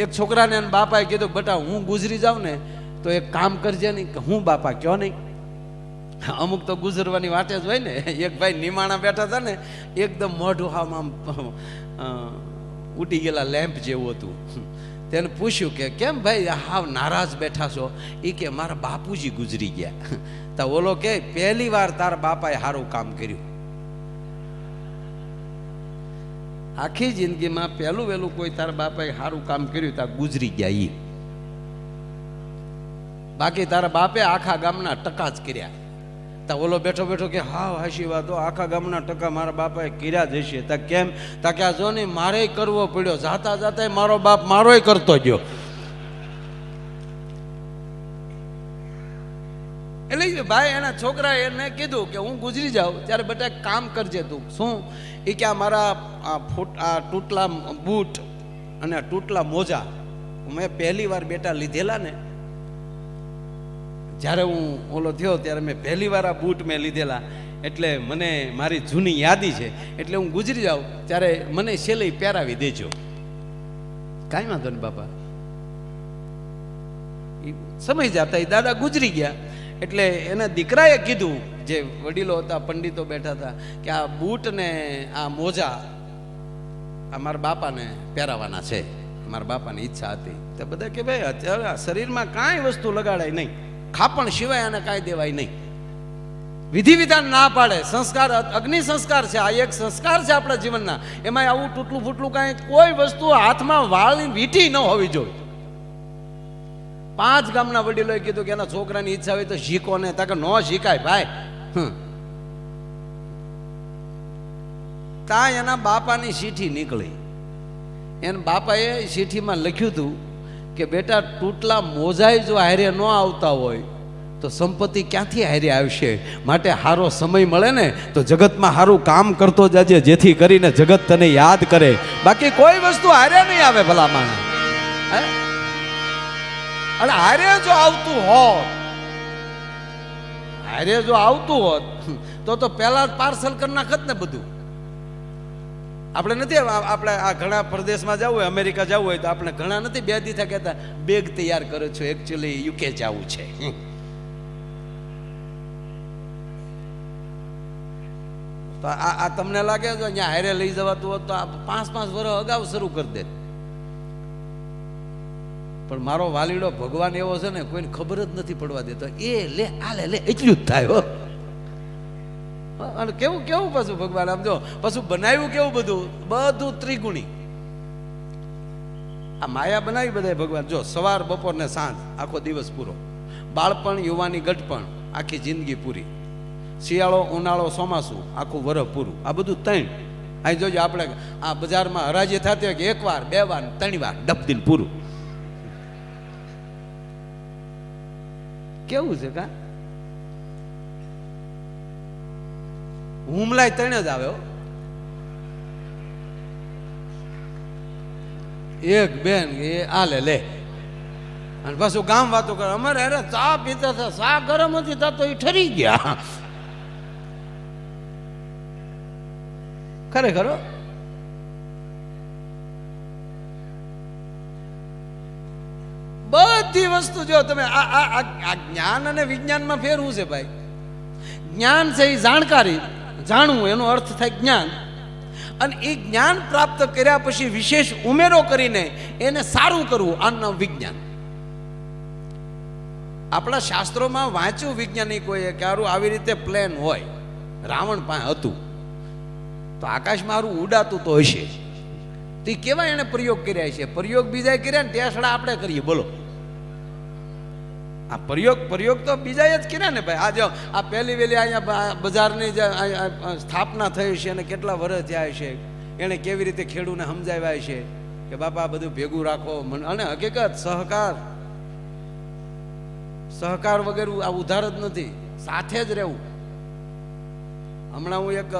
એક છોકરાને અને બાપાએ કીધું, બેટા, હું ગુજરી જાઉં ને, તો એક કામ કરજે નહીં. કે હું બાપા કયો નહીં? અમુક તો ગુજરવાની વાટે જ હોય ને, એક ભાઈ નિમાણા બેઠા હતા ને, એકદમ મોઢું આમ આમ ઉટી ગયેલા લેમ્પ જેવું હતું. તેને પૂછ્યું કે, કેમ ભાઈ, હાવ નારાજ બેઠા છો? એ કે, મારા બાપુજી ગુજરી ગયા. તો ઓલો કે, પહેલી વાર તારા બાપાએ સારું કામ કર્યું. આખી જિંદગીમાં પહેલું વહેલું કોઈ તારા બાપાએ સારું કામ કર્યું તા ગુજરી ગયા એ બાકી તારા બાપે આખા ગામના ટકા જ કર્યા. તા ઓલો બેઠો બેઠો કે હા હાશી વાતો, આખા ગામના ટકા મારા બાપાએ કર્યા જ હશે. તા કેમ? તા કે, આ જો ને મારે કરવો પડ્યો, જાતા જાતા મારો બાપ મારોય કરતો ગયો એટલે એ ભાઈ, એના છોકરાએ એને કીધું કે હું ગુજરી જાઉં, ત્યારે બેટા કામ કરજે તું. શું? એ કે મારા, આ ફૂટ, આ તૂટલા બૂટ અને તૂટલા મોજા મેં પહેલી વાર બેટા લીધેલા ને. જ્યારે હું ઓલો થયો ત્યારે મેં પહેલી વાર આ બૂટ મેં લીધેલા. એટલે મને મારી જૂની યાદી છે. એટલે હું ગુજરી જાઉં, ત્યારે મને છેલ્લે પહેરાવી દેજો. કાંઈ વાંધો નહીં બાપા. સમય જતા એ દાદા ગુજરી ગયા. એટલે એના દીકરાએ કીધું, જે વડીલો હતા, પંડિતો બેઠા હતા, કે આ બૂટ ને આ મોજા આ મારા બાપાને પહેરાવાના છે. મારા બાપાની ઈચ્છા હતી. તો બધા કે ભાઈ, અત્યારે શરીરમાં કાંઈ વસ્તુ લગાડાય નહીં. ખાપણ સિવાય આને કાંઈ દેવાય નહીં. વિધિ વિધાન ના પાડે. સંસ્કાર અગ્નિ સંસ્કાર છે. આ એક સંસ્કાર છે આપણા જીવનના. એમાં આવું તૂટલું ફૂટલું કાંઈ કોઈ વસ્તુ હાથમાં વાળની વીંટી ન હોવી જોઈએ. પાંચ ગામના વડીલોએ કીધું કે એના છોકરાની ઈચ્છા હોય તો શીખો ને. તાકે ન શીખાય ભાઈ. તા એના બાપાની ચીઠી નીકળી. એના બાપાએ ચીઠીમાં લખ્યું હતું કે, બેટા, તૂટલા મોજાઈ જો હારે ન આવતા હોય, તો સંપત્તિ ક્યાંથી હારે આવશે? માટે સારો સમય મળે ને, તો જગતમાં સારું કામ કરતો જાજે, જેથી કરીને જગત તને યાદ કરે. બાકી કોઈ વસ્તુ હારે નહીં આવે ભલા માણસ હે? અને હારે જો આવતું હોત, હારે જો આવતું હોત, તો તો પહેલા જ પાર્સલ કરી નાખત ને બધું. આપણે નથી આપણે આ ઘણા પ્રદેશમાં જવું હોય, અમેરિકા જવું હોય, તો આપણે ઘણા નથી બે દીથા કહેતા, બેગ તૈયાર કરો છો એકચ્યુઅલી યુકે જવું છે. તો આ તમને લાગે છે અહીંયા હારે લઈ જવાતું હોત, તો આ પાંચ પાંચ વર્ષ અગાઉ શરૂ કરી દે પણ મારો વાલીડો ભગવાન એવો છે ને, કોઈને ખબર જ નથી પડવા દેતો. એ લે, આ લે લે, એટલું જ થાય હો. અને કેવું કેવું પાછું ભગવાન? આમ જો, પાછું બનાવ્યું કેવું બધું? બધું ત્રિગુણી. આ માયા બનાવી બધાય ભગવાન. જો, સવાર, બપોર ને સાંજ, આખો દિવસ પૂરો. બાળપણ, યુવાની ગટપણ આખી જિંદગી પૂરી. શિયાળો, ઉનાળો, ચોમાસું, આખું વરહ પૂરું. આ બધું ત્રણ. અહીં જોજો આપણે, આ બજારમાં હરાજી થતી હોય કે એક વાર, બે વાર, ત્રણ વાર ડબદીન પૂરું. કેવું છે કા? હુમલાય ત્રણ જ આવે એક બેન એ આલે લે. અને પાછું ગામ વાતો કરે. અમારે અરે ચા પીતા હતા. ચા ગરમ હતી તો એ ઠરી ગયા. ખરેખર બધી વસ્તુ જો તમે આ આ આ- જ્ઞાન અને વિજ્ઞાનમાં ફેરવું છે ભાઈ. જ્ઞાન છે એ જાણકારી, જાણવું, એનો અર્થ થાય જ્ઞાન. અને એ જ્ઞાન પ્રાપ્ત કર્યા પછી વિશેષ ઉમેરો કરીને એને સારું કરવું, આનું નામ વિજ્ઞાન. આપણા શાસ્ત્રોમાં વાંચ્યું વૈજ્ઞાનિકોએ કે આરું આવી રીતે પ્લેન હોય, રાવણ પાસે હતું. તો આકાશમાં આરું ઉડાતું તો હશે તે કેવા એને પ્રયોગ કર્યા છે? પ્રયોગ બીજા કર્યા ને ટેસડા આપણે કરીએ, બોલો. આ પ્રયોગ પ્રયોગ તો બીજાએ જ કર્યા ને ભાઈ. આ જો, આ પહેલી વેલી અહીંયા બજારની જે સ્થાપના થઈ છે અને કેટલા વર્ષ થયા છે, એણે કેવી રીતે ખેડૂને સમજાવ્યા છે કે બાપા બધું ભેગું રાખો. અને હકીકત, સહકાર. સહકાર વગેરે આ ઉધાર જ નથી. સાથે જ રહેવું. હમણાં હું એક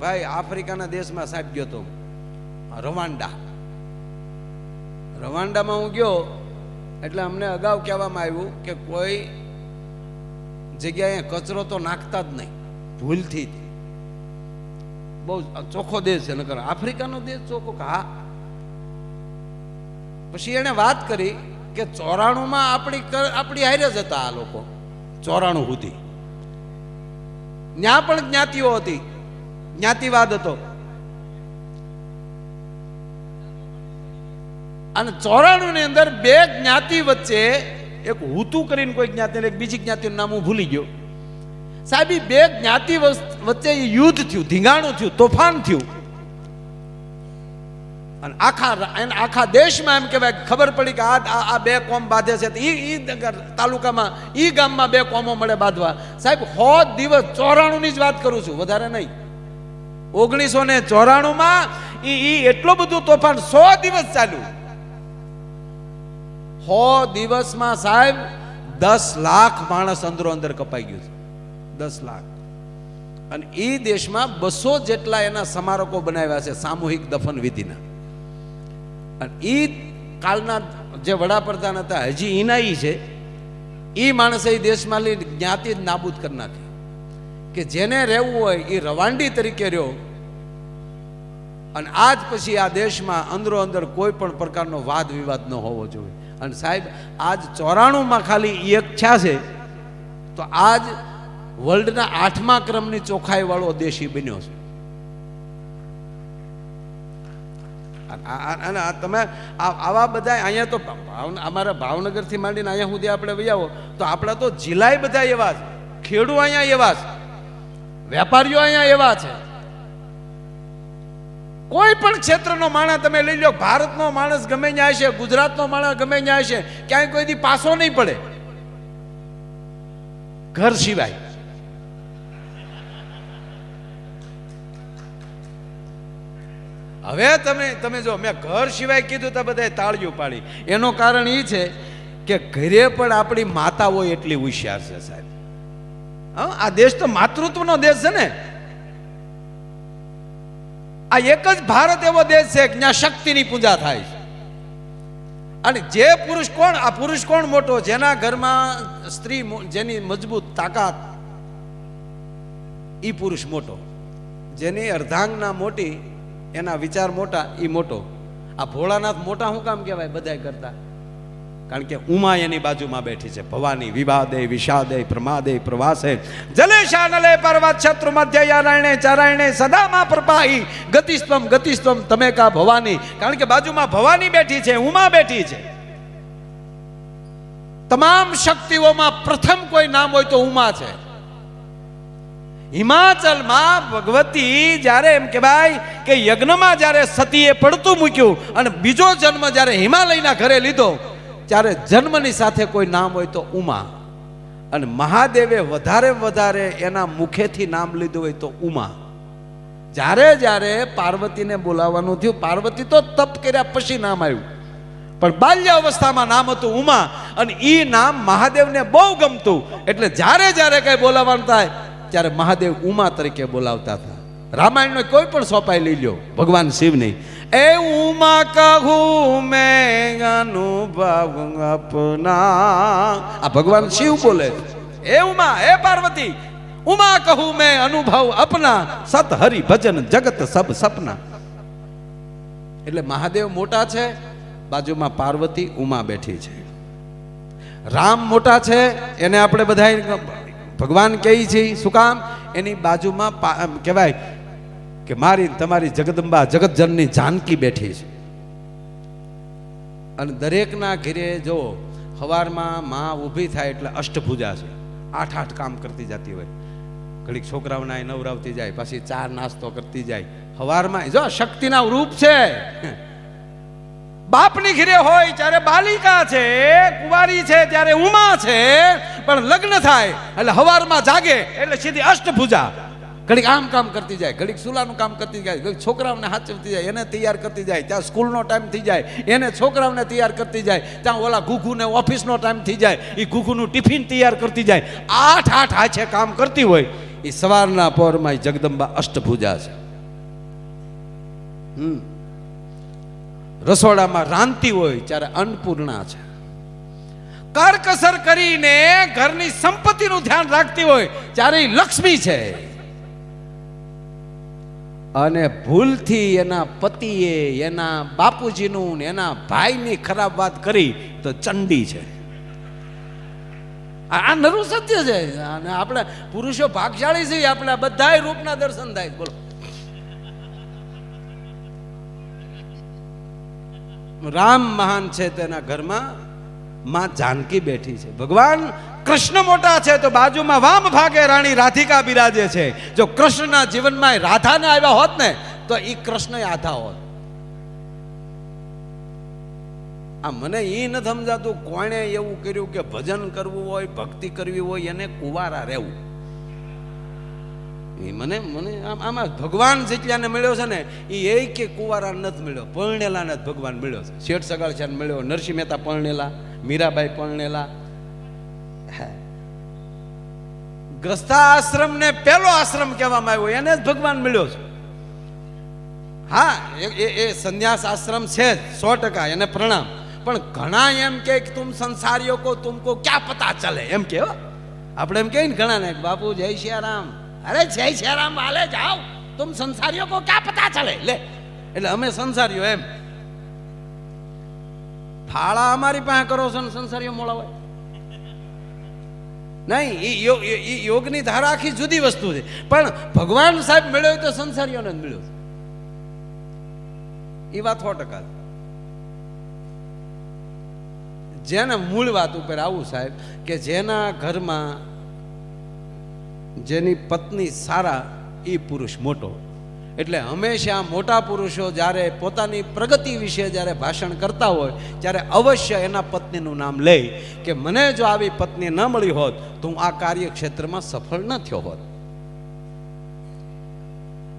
ભાઈ આફ્રિકાના દેશમાં સાહેબ ગયો હતો. રવાંડા. રવાંડામાં હું ગયો એટલે અમને અગાઉ કહેવામાં આવ્યું કે કોઈ જગ્યાએ કચરો તો નાખતા જ નહીં. ભૂલથી. બહુ ચોખ્ખો દેશ છે, નકર આફ્રિકાનો દેશ ચોખ્ખો હા. પછી એણે વાત કરી કે ચોરાણુંમાં આપણી આપણી હારે જ હતા આ લોકો. ચોરાણું સુધી. ત્યાં પણ જ્ઞાતિઓ હતી. જ્ઞાતિવાદ હતો. અને ચોરાણુંની અંદર બે જ્ઞાતિ વચ્ચે એક હુતુ કરીને કોઈ જ્ઞાતિ એક બીજી જ્ઞાતિનું નામ હું ભૂલી ગયો. સાહેબ બે જ્ઞાતિ વચ્ચે યુદ્ધ થયું, ધીંગાણું થયું, તોફાન થયું. અને આખા એને આખા દેશમાં એમ કહેવાય ખબર પડી કે આ, આ- બે કોમ બાંધે છે. ઈ ઈ તાલુકામાં, ઈ ગામમાં બે કોમો મળે બાંધવા. સાહેબ સો દિવસ ચોરાણુંની જ વાત કરું છું, વધારે નહીં. ઓગણીસો ને ચોરાણુંમાં એ એટલું બધું તોફાન સો દિવસ ચાલ્યું. સો દિવસમાં સાહેબ, દસ લાખ માણસ અંદરો અંદર કપાઈ ગયું છે. દસ લાખ. અને એ દેશમાં બસો જેટલા એના સ્મારકો બનાવ્યા છે સામૂહિક દફન વિધિના. અને એ કાલના જે વડાપ્રધાન હતા, હજી ઇનાઈ છે એ માણસે એ દેશમાં લઈ જ્ઞાતિ જ નાબૂદ કરી નાખી. કે જેને રહેવું હોય એ રવાંડી તરીકે રહ્યો અને આજ પછી આ દેશમાં અંદરો અંદર કોઈ પણ પ્રકારનો વાદ વિવાદ ન હોવો જોઈએ. અને સાહેબ, આજ ચોરાણુંમાં ખાલી એક છા છે, તો આજ વર્લ્ડના આઠમા ક્રમની ચોખાઈવાળો દેશ બન્યો છે. અને તમે આવા બધા અહીંયા તો અમારા ભાવનગરથી માંડીને અહીંયા સુધી આપણે વૈયાવો તો આપણા તો જિલ્લાય બધા એવા છે, ખેડૂ અહીંયા એવા છે, વેપારીઓ અહીંયા એવા છે. કોઈ પણ ક્ષેત્રનો માણસ તમે લઈ લો, ભારતનો માણસ ગમે ત્યાં છે, ગુજરાતનો માણસ ગમે ત્યાં છે, ક્યાંય કોઈ દી પાસો નહીં પડે. ઘર સિવાય. હવે તમે તમે જો, મેં ઘર સિવાય કીધું તો બધાએ તાળીઓ પાડી. એનું કારણ એ છે કે ઘરે પણ આપણી માતાઓ એટલી હોશિયાર છે સાહેબ. હા, આ દેશ તો માતૃત્વનો દેશ છે ને. આ એક જ ભારત એવો દેશ છે જ્યાં શક્તિની પૂજા થાય છે. અને જે પુરુષ કોણ, આ પુરુષ કોણ મોટો? જેના ઘરમાં સ્ત્રી જેની મજબૂત તાકાત, ઈ પુરુષ મોટો. જેની અર્ધાંગના મોટી, એના વિચાર મોટા, ઈ મોટો. આ ભોળાનાથ મોટા શું કામ કહેવાય? બધાય કરતા. કારણ કે ઉમા એની બાજુમાં બેઠી છે. ભવાની વિવાદે, વિષાદે, પ્રમાદે, પ્રવાસે. જલેશા નલે પર્વત શત્રુ મધ્ય યારાયણે, ચારાયણે સદામાં પ્રપાહી ગતિસ્તમ ગતિસ્તમ તમે કા ભવાની? કારણ કે બાજુમાં ભવાની બેઠી છે, ઉમા બેઠી છે. તમામ શક્તિઓમાં પ્રથમ કોઈ નામ હોય તો ઉમા છે. હિમાચલમાં ભગવતી જ્યારે એમ કહેવાય કે યજ્ઞમાં જ્યારે સતીએ પડતું મૂક્યું અને બીજો જન્મ જ્યારે હિમાલયના ઘરે લીધો ત્યારે જન્મની સાથે કોઈ નામ હોય તો ઉમા. અને મહાદેવે વધારે વધારે એના મુખેથી નામ લીધું હોય તો ઉમા. જ્યારે જ્યારે પાર્વતીને બોલાવવાનું થયું, પાર્વતી તો તપ કર્યા પછી નામ આવ્યું. પણ બાલ્ય અવસ્થામાં નામ હતું ઉમા અને એ નામ મહાદેવને બહુ ગમતું. એટલે જ્યારે જ્યારે કઈ બોલાવવાનું થાય, ત્યારે મહાદેવ ઉમા તરીકે બોલાવતા હતા. રામાયણનો કોઈ પણ સોપાઈ લઈ લ્યો, ભગવાન શિવની. એ ઉમા કહું મેં અનુભવ અપના. આ ભગવાન શિવ બોલે છે. એ ઉમા, એ પાર્વતી, ઉમા કહું મેં અનુભવ અપના. સત હરિ ભજન જગત સબ સપના. એટલે મહાદેવ મોટા છે, બાજુમાં પાર્વતી, ઉમા બેઠી છે. રામ મોટા છે, એને આપણે બધા ભગવાન કહીએ છીએ શું કામ? એની બાજુમાં કહેવાય કે મારી તમારી જગદંબા જગતજનની જાનકી બેઠી છે. અને દરેકના ઘેરે જો સવારમાં માં ઊભી થાય એટલે અષ્ટભુજા છે. આઠ આઠ કામ કરતી જતી હોય. ઘડીક છોકરાઓના એ નવરાવતી જાય, પછી ચાર નાસ્તો કરતી જાય. સવારમાં જો શક્તિના રૂપ છે. બાપની ઘરે હોય ત્યારે બાલિકા છે, કુંવારી છે, ત્યારે ઉમા છે, પણ લગ્ન થાય એટલે હવારમાં જાગે એટલે સીધી અષ્ટભુજા. ઘડીક આમ કામ કરતી જાય, ઘડીક સુલાનું કામ કરતી જાય, ઘડીક છોકરાઓને હાચવતી જાય, એને તૈયાર કરતી જાય, ત્યાં સ્કૂલનો ટાઈમ થઈ જાય, એને છોકરાઓને તૈયાર કરતી જાય, ત્યાં ઓલા ઘૂઘુને ઓફિસનો ટાઈમ થઈ જાય એ ઘૂઘુનું ટિફિન તૈયાર કરતી જાય, આઠ આઠ હાથે કામ કરતી હોય એ સવારના પોરમાં જગદંબા અષ્ટભુજા છે. હમ. રસોડામાં રાંધતી હોય ત્યારે અન્નપૂર્ણા છે. કરકસર કરીને ઘરની સંપત્તિનું ધ્યાન રાખતી હોય ત્યારે લક્ષ્મી છે. અને ભૂલથી એના પતિએ, એના બાપુજીનું ને એના ભાઈની ખરાબ વાત કરી તો ચંડી છે. આ નરું સત્ય છે. અને આપણે પુરુષો ભાગશાળી છે આપણે બધા રૂપના દર્શન થાય. બોલો. રામ મહાન છે તેના ઘરમાં. માં જાનકી બેઠી છે. ભગવાન, કૃષ્ણ મોટા છે તો બાજુમાં વામ ભાગે રાણી રાધિકા બિરાજે છે. જો કૃષ્ણના જીવનમાં રાધાને આવ્યા હોત ને, તો એ કૃષ્ણ આધા હોત. આ મને એ ન સમજાતું કોણે એવું કર્યું કે ભજન કરવું હોય, ભક્તિ કરવી હોય, એને કુવારા રહેવું. એ મને મને આમ- ભગવાન જેટલાને મળ્યો છે ને એ એ કે કુવારા નથી મળ્યો. પરણેલા નથી ભગવાન મળ્યો છે. શેઠ સગાળચાને મળ્યો, નરસિંહ મહેતા પરણેલા. મીરાબાઈ પરણેલા. ગ્રસ્તા આશ્રમ ને પેલો આશ્રમ કહેવામાં આવ્યો, એને જ ભગવાન મળ્યો છે. હા, એ- એ સંન્યાસ આશ્રમ છે સો ટકા, એને પ્રણામ. પણ ઘણા એમ કે તુમ સંસારીઓ કો, તુમકો ક્યાં પતા ચલે? એમ કે આપણે એમ કહીએ ઘણા ને બાપુ, જય સિયારામ અરે, જય સિયારામ વાલે જાઓ. તુમ સંસારીઓ કો ક્યાં પતા ચલે? લે. એટલે અમે સંસારીઓ એમ. ફાળા અમારી પાસે કરો છો સંસારીઓ મોળા નહીં એ યોગની ધારા આખી જુદી વસ્તુ છે. પણ ભગવાન સાહેબ મળ્યો તો સંસારીઓને મળ્યો એ વાત સો ટકા જેને મૂળ વાત ઉપર આવું સાહેબ, કે જેના ઘરમાં જેની પત્ની સારા એ પુરુષ મોટો એટલે હંમેશા મોટા પુરુષો જ્યારે પોતાની પ્રગતિ વિશે જ્યારે ભાષણ કરતા હોય, ત્યારે અવશ્ય એના પત્નીનું નામ લે કે મને જો આવી પત્ની ન મળી હોત, તો હું આ કાર્યક્ષેત્રમાં સફળ ન થયો હોત.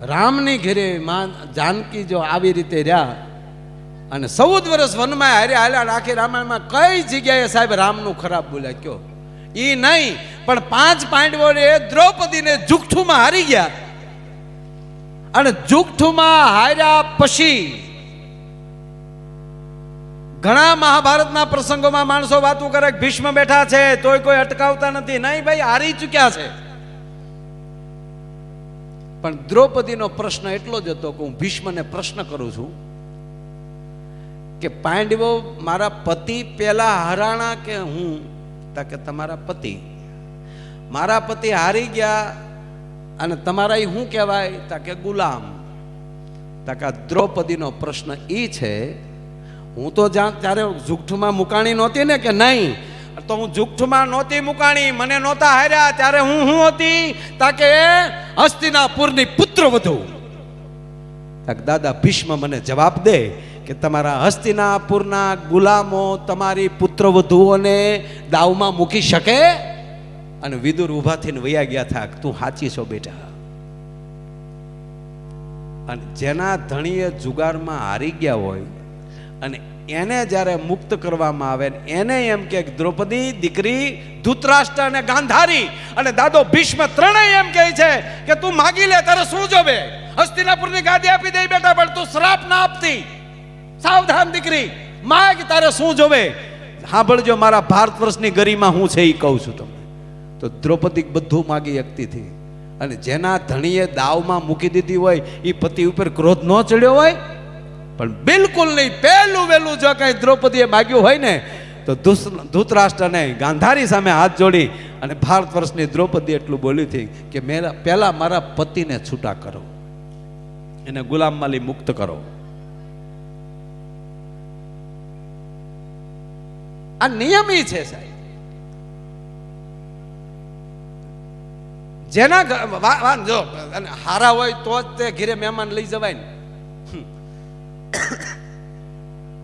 રામની ઘેરે માં જાનકી જો આવી રીતે રહ્યા અને ચૌદ વર્ષ વનમાં હારે હાલ્યા આખી રામાયણમાં કઈ જગ્યાએ સાહેબ રામનું ખરાબ બોલ્યા કયો? એ નહીં, પણ પાંચ પાંડવોને દ્રૌપદીને જુઠ્ઠુમાં હારી ગયા. અને જુગઠુમાં હાર્યા પછી ઘણા મહાભારતના પ્રસંગોમાં માણસો વાતો કરે ભીષ્મ બેઠા છે, તોય કોઈ અટકાવતા નથી. નહીં ભાઈ, હારી ચૂક્યા છે. પણ દ્રૌપદીનો પ્રશ્ન એટલો જ હતો કે હું ભીષ્મને પ્રશ્ન કરું છું કે પાંડવો મારા પતિ પેલા હરાણા કે હું? તા કે તમારા પતિ. મારા પતિ હારી ગયા અને તમારા એ શું કહેવાય? તા કે ગુલામ. તા કે દ્રૌપદીનો પ્રશ્ન એ છે, હું તો જ્યાં ત્યારે જુગઠમાં મુકાણી નહોતી ને કે નહીં? તો હું જુગઠમાં નહોતી મુકાણી, મને નહોતા હાર્યા, ત્યારે હું હું હતી? તા કે હસ્તિનાપુરની પુત્ર વધુ. તાક દાદા ભીષ્મ મને જવાબ દે કે તમારા હસ્તિનાપુરના ગુલામો તમારી પુત્રવધુઓને દાવમાં મૂકી શકે? અને વિદુર ઊભા થઈને વયા ગયા થા તું સાચી છો બેટા. અને જેના ધણીએ જુગારમાં હારી ગયા હોય, અને એને જ્યારે મુક્ત કરવામાં આવે એને એમ કે, દ્રૌપદી દીકરી ધૂતરાષ્ટ્ર અને ગાંધારી અને દાદો ભીષ્મ ત્રણેય એમ કહે છે કે, તું માગી લે, તારે શું જોવે? હસ્તિનાપુરની ગાદી આપી દે બેટા, પણ તું શ્રાપ ના આપતી. સાવધાન દીકરી, માગ તારે શું જોવે? સાંભળજો, મારા ભારત વર્ષની ગરીમાં હું છે એ કહું છું તમને. તો દ્રૌપદી બધું માગી શકતી હતી અને જેના ધણીએ દાવમાં મૂકી દીધી હોય એ પતિ ઉપર ક્રોધ ન ચડ્યો હોય, પણ બિલકુલ નહીં, પહેલું વહેલું જો કઈ દ્રૌપદીએ માગ્યું હોય ને, તો ધૂતરાષ્ટ્રને ગાંધારી સામે હાથ જોડી અને ભારત વર્ષની દ્રૌપદી એટલું બોલી હતી કે મેરા પહેલા મારા પતિને છૂટા કરો. એને ગુલામ માલી મુક્ત કરો. આ નિયમ છે સાહેબ. જેના જો હારા હોય તો જ તે ઘીરે મહેમાન લઈ જવાય ને.